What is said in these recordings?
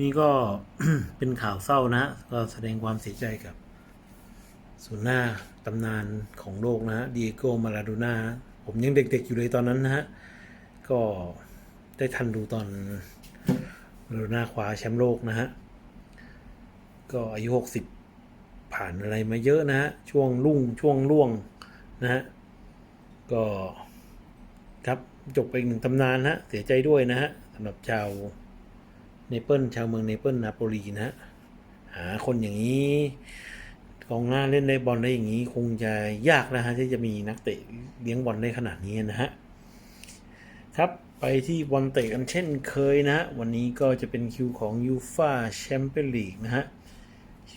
นี่ก็เป็นข่าวเศร้านะ ก็แสดงความเสียใจกับศูนย์หน้าตำนานของโลกนะ ดีเกมาลาโดน่า ผมยังเด็กๆอยู่เลยตอนนั้นนะฮะ ก็ได้ทันดูตอนมาลาโดน่าคว้าแชมป์โลกนะฮะ ก็อายุ 60 ผ่านอะไรมาเยอะนะฮะ ช่วงรุ่งช่วงล่วงนะฮะ ก็ครับจบไปอีกหนึ่งตำนานนะฮะเสียใจด้วยนะฮะสำหรับชาว เนเปิลชาวเมืองเนเปิลนาโปลีนะฮะหาคนอย่างนี้กองหน้าเล่นได้บอลได้อย่างนี้ คงจะยากนะฮะที่จะมีนักเตะเลี้ยงบอลได้ขนาดนี้นะฮะครับไปที่บอลเตะกันเช่นเคยนะฮะวันนี้ก็จะเป็นคิวของยูฟาแชมเปี้ยนลีกนะฮะ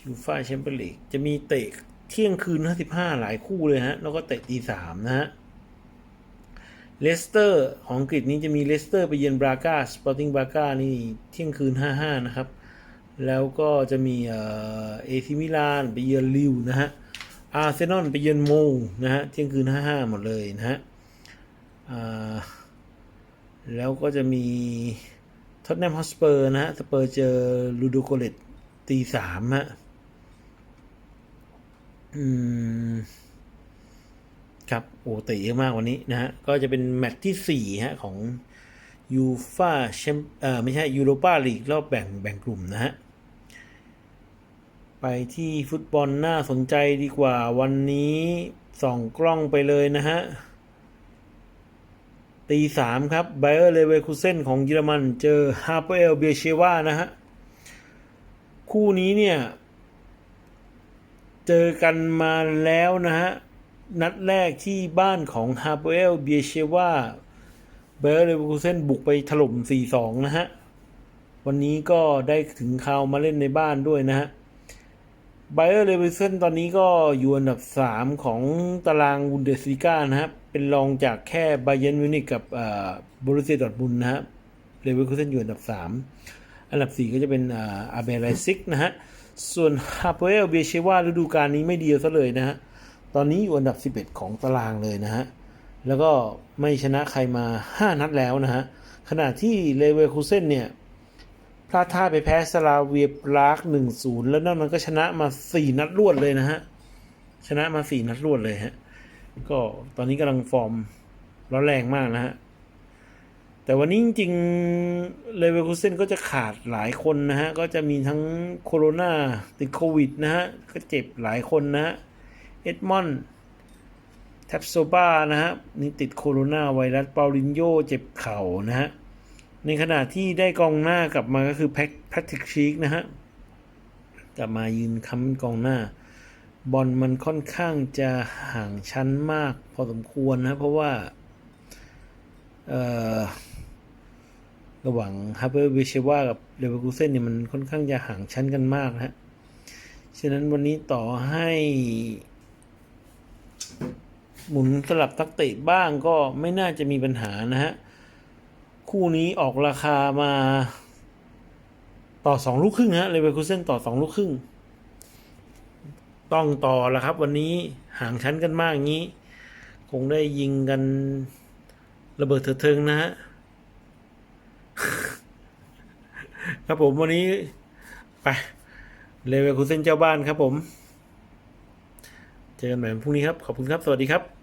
ยูฟาแชมเปี้ยนลีกจะมีเตะเที่ยงคืน55หลายคู่เลยฮะแล้วก็เตะตีสามนะฮะ เลสเตอร์ของอังกฤษนี้จะมีเลสเตอร์ไปเยือนบราก้าสปอร์ติ้งบราก้านี่เที่ยงคืน 55 นะครับ แล้วก็จะมีเอซิมิลานไปเยือนลิวนะฮะอาร์เซนอลไปเยือนโมงนะฮะเที่ยงคืน 55 หมดเลยนะฮะแล้วก็จะมีท็อตแนมฮอสเปอร์นะฮะสเปอร์เจอลูโดโกเลตตีสามฮะอืม ครับโอ้เตะเยอะมากวันนี้นะฮะ ก็จะเป็นแมตช์ที่สี่ฮะของยูฟาแชมเอ่อไม่ใช่ยูโรปาลีกรอบแบ่งแบ่งกลุ่มนะฮะ ไปที่ฟุตบอลน่าสนใจดีกว่าวันนี้ส่องกล้องไปเลยนะฮะ ตีสามครับไบเออร์เลเวคูเซนของเยอรมันเจอฮาเปเอลเบียเชวานะฮะ คู่นี้เนี่ย เจอกันมาแล้วนะฮะ นัดแรกที่บ้านของฮาเปเอลเบียเชวาไบเออร์เลเวคูเซนบุกไปถล่ม 4-2 นะฮะ วันนี้ก็ได้ถึงคราวมาเล่นในบ้านด้วยนะฮะไบเออร์เลเวอเรนตอนนี้ก็อยู่อันดับ 3 ของตารางบุนเดสลิก้านะครับ เป็นรองจากแค่ไบเยนมิวนิกกับบรูเซียดอร์ทมุนนะครับเลเวอร์คูเซนอยู่อันดับ 3 อันดับ 4 ก็จะเป็นอาเบรไลซิกนะฮะ ส่วนฮาเปเอลเบียเชวาฤดูกาลนี้ไม่ดีซะเลยนะฮะ ตอนนี้อยู่อันดับ 11 ของตารางเลยนะฮะ แล้วก็ไม่ชนะใครมา 5 นัดแล้วนะฮะ ขณะที่เลเวอร์คูเซนเนี่ยพลาดท่าไปแพ้สลาเวียปรากหนึ่งศูนย์แล้วนอกนั้นก็ชนะมาสี่นัดรวดเลยนะฮะ ชนะมาสี่นัดรวดเลยฮะ ก็ตอนนี้กำลังฟอร์มร้อนแรงมากนะฮะ แต่วันนี้จริงๆเลเวอร์คูเซนก็จะขาดหลายคนนะฮะ ก็จะมีทั้งโคโรนาติดโควิดนะฮะ ก็เจ็บหลายคนนะฮะ เอ็ดมอนด์แทปโซบ้านะฮะนี่ติดโคโรนาไวรัสเปาลินโยเจ็บเข่านะฮะ ในขณะที่ได้กองหน้ากลับมาก็คือแพคแพทริกชีกนะฮะ กลับมายืนค้ำกองหน้า บอลมันค่อนข้างจะห่างชั้นมากพอสมควรนะเพราะว่าระหว่างฮาร์เปอร์เวเชวากับเลเวอร์คูเซนเนี่ยมันค่อนข้างจะห่างชั้นกันมากนะฮะ ฉะนั้นวันนี้ต่อให้ หมุนสลับตักเตะบ้างก็ไม่น่าจะมีปัญหานะฮะ คู่นี้ออกราคามา ต่อสองลูกครึ่งฮะเลเวอร์คูเซนต่อสองลูกครึ่ง ต้องต่อล้วครับ วันนี้ห่างชั้นกันมากอย่างนี้ คงได้ยิงกันระเบิดเถิดเทิงนะฮะ ครับผมวันนี้ ไปเลเวอร์คูเซนเจ้าบ้านครับผม เจอกันใหม่พรุ่งนี้ครับ ขอบคุณครับ สวัสดีครับ